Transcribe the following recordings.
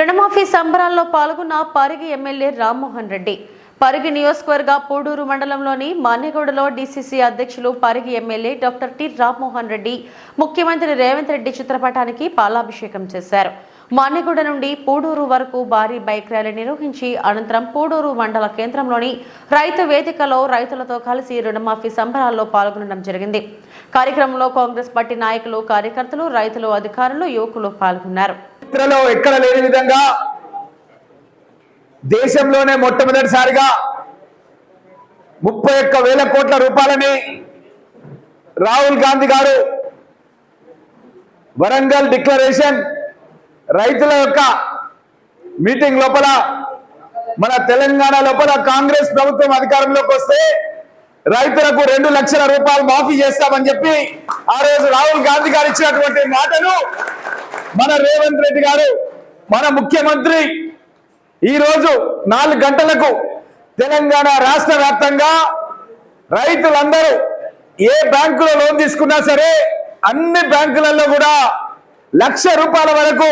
రుణమాఫీ సంబరాల్లో పాల్గొన్న పరిగి ఎమ్మెల్యే రామ్మోహన్ రెడ్డి. పరిగి నియోజకవర్గ పూడూరు మండలంలోని మాన్యగూడలో డీసీసీ అధ్యక్షులు Parigi MLA doctor T Rammohan Reddy ముఖ్యమంత్రి రేవంత్ రెడ్డి చిత్రపటానికి పాలాభిషేకం చేశారు. మాన్యగూడ నుండి పూడూరు వరకు భారీ బైక్ ర్యాలీ నిర్వహించి అనంతరం పూడూరు మండల కేంద్రంలోని రైతు వేదికలో రైతులతో కలిసి రుణమాఫీ సంబరాల్లో పాల్గొనడం జరిగింది. కార్యక్రమంలో కాంగ్రెస్ పార్టీ నాయకులు కార్యకర్తలు రైతులు అధికారులు యువకులు పాల్గొన్నారు. చరిత్రలో ఎక్కడ లేని విధంగా దేశంలోనే మొట్టమొదటిసారిగా ముప్పై ఒక్క వేల కోట్ల రూపాయలని రాహుల్ గాంధీ గారు వరంగల్ డిక్లరేషన్ రైతుల యొక్క మీటింగ్ లోపల మన తెలంగాణ లోపల కాంగ్రెస్ ప్రభుత్వం అధికారంలోకి వస్తే రైతులకు రెండు లక్షల రూపాయలు మాఫీ చేస్తామని చెప్పి ఆ రోజు రాహుల్ గాంధీ గారు ఇచ్చినటువంటి మాటను మన రేవంత్ రెడ్డి గారు మన ముఖ్యమంత్రి ఈరోజు నాలుగు గంటలకు తెలంగాణ రాష్ట్ర వ్యాప్తంగా రైతులందరూ ఏ బ్యాంకులో లోన్ తీసుకున్నా సరే అన్ని బ్యాంకులలో కూడా లక్ష రూపాయల వరకు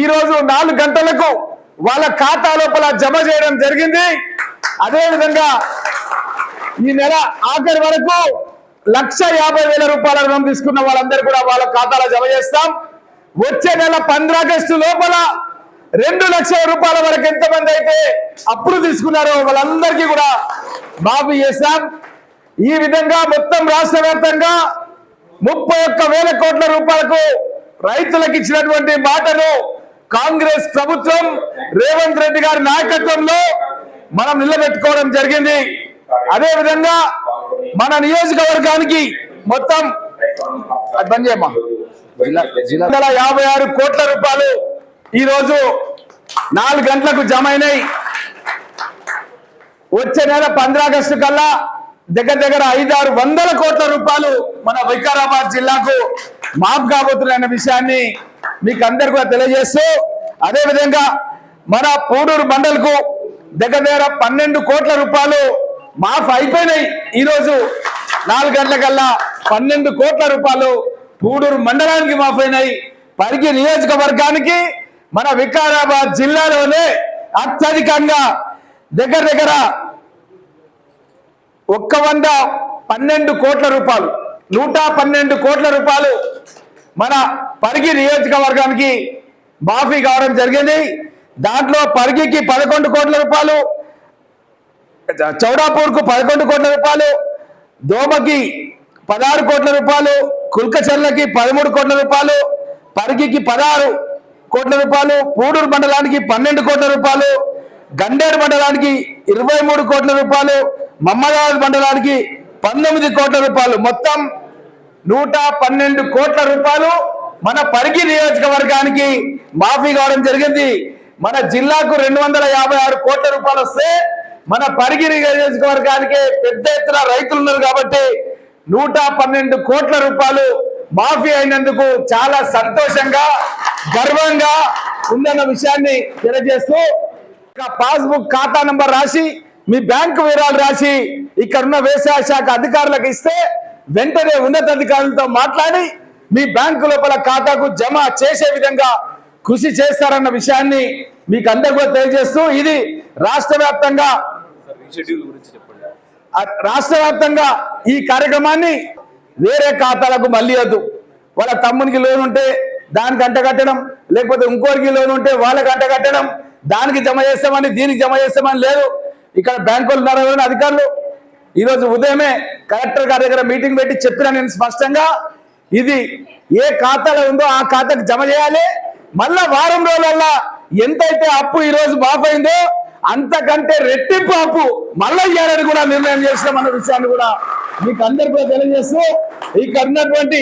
ఈరోజు నాలుగు గంటలకు వాళ్ళ ఖాతా లోపల జమ చేయడం జరిగింది. అదేవిధంగా ఈ నెల ఆఖరి వరకు లక్ష యాభై వేల రూపాయల రుణం తీసుకున్న వాళ్ళందరూ కూడా వాళ్ళ ఖాతాలో జమ చేస్తాం. వచ్చే నెల పంద్రాగస్టు లోపల రెండు లక్షల రూపాయల వరకు ఎంతమంది అయితే అప్పులు తీసుకున్నారో వాళ్ళందరికీ కూడా మాఫీ చేశాం. ఈ విధంగా మొత్తం రాష్ట్ర వ్యాప్తంగా ముప్పై ఒక్క వేల కోట్ల రూపాయలకు రైతులకు ఇచ్చినటువంటి మాటను కాంగ్రెస్ ప్రభుత్వం రేవంత్ రెడ్డి గారి నాయకత్వంలో మనం నిలబెట్టుకోవడం జరిగింది. అదే విధంగా మన నియోజకవర్గానికి మొత్తం అది బంద్ చేయమ్మా. జిల్లా యాభై ఆరు కోట్ల రూపాయలు ఈ రోజు నాలుగు గంటలకు జమ అయినాయి వచ్చే నెల పంద్రాగస్టు కల్లా దగ్గర దగ్గర ఐదు ఆరు వందల కోట్ల రూపాయలు మన వికారాబాద్ జిల్లాకు మాఫ్ కాబోతున్నాయన్న విషయాన్ని మీకు అందరు కూడా తెలియజేస్తూ అదే విధంగా మన పూడూరు మండలకు దగ్గర దగ్గర పన్నెండు కోట్ల రూపాయలు మాఫ్ అయిపోయినాయి. ఈ రోజు నాలుగు గంటలకల్లా పన్నెండు కోట్ల రూపాయలు పూడూరు మండలానికి మాఫ్ అయినాయి పరిగి నియోజకవర్గానికి మన వికారాబాద్ జిల్లాలోనే అత్యధికంగా దగ్గర దగ్గర ఒక్క వంద పన్నెండు కోట్ల రూపాయలు నూట పన్నెండు కోట్ల రూపాయలు మన పరిగి నియోజకవర్గానికి మాఫీ కావడం జరిగింది. దాంట్లో పరిగికి పదకొండు కోట్ల రూపాయలు చౌడాపూర్కు పదకొండు కోట్ల రూపాయలు దోమకి పదహారు కోట్ల రూపాయలు కుల్కచర్లకి పదమూడు కోట్ల రూపాయలు పరికికి పదహారు కోట్ల రూపాయలు పూడూరు మండలానికి పన్నెండు కోట్ల రూపాయలు గండేరు మండలానికి ఇరవై మూడు కోట్ల రూపాయలు మమ్మదాబాద్ మండలానికి పంతొమ్మిది కోట్ల రూపాయలు. మొత్తం నూట పన్నెండు కోట్ల రూపాయలు మన పరిగి నియోజకవర్గానికి మాఫీ కావడం జరిగింది. మన జిల్లాకు రెండు వందల యాభై ఆరు కోట్ల రూపాయలు వస్తే మన పరిగి నియోజకవర్గానికి పెద్ద ఎత్తున రైతులు ఉన్నారు కాబట్టి నూట పన్నెండు కోట్ల రూపాయలు మాఫీ అయినందుకు చాలా సంతోషంగా గర్వంగా ఉందన్న విషయాన్ని తెలియజేస్తూ పాస్బుక్ ఖాతా నంబర్ రాసి మీ బ్యాంకు వివరాలు రాసి ఇక్కడ ఉన్న వ్యవసాయ శాఖ అధికారులకు ఇస్తే వెంటనే ఉన్నతాధికారులతో మాట్లాడి మీ బ్యాంకు లోపల ఖాతాకు జమ చేసే విధంగా కృషి చేస్తారన్న విషయాన్ని మీకు అందరు కూడా తెలియజేస్తూ ఇది రాష్ట్ర వ్యాప్తంగా రాష్ట్ర వ్యాప్తంగా ఈ కార్యక్రమాన్ని వేరే ఖాతాలకు మళ్ళీ వద్దు. వాళ్ళ తమ్మునికి లోన్ ఉంటే దానికి అంట కట్టడం లేకపోతే ఇంకోరికి లోన్ ఉంటే వాళ్ళకి అంట కట్టడం దానికి జమ చేస్తామని దీనికి జమ చేస్తామని లేదు. ఇక్కడ బ్యాంకులు ఉన్నారు అధికారులు? ఈరోజు ఉదయమే కలెక్టర్ గారి దగ్గర మీటింగ్ పెట్టి చెప్పిన నేను స్పష్టంగా ఇది ఏ ఖాతాలో ఉందో ఆ ఖాతాకు జమ చేయాలి. మళ్ళా వారం రోజులల్లా ఎంతైతే అప్పు ఈరోజు రోజు మాఫ్ అయిందో అంతకంటే రెట్టింపు అప్పు మళ్ళీ ఇవ్వాలని కూడా నిర్ణయం చేసినామన్న విషయాన్ని కూడా మీకు అందరికీ కూడా తెలియజేస్తూ ఇక్కడ ఉన్నటువంటి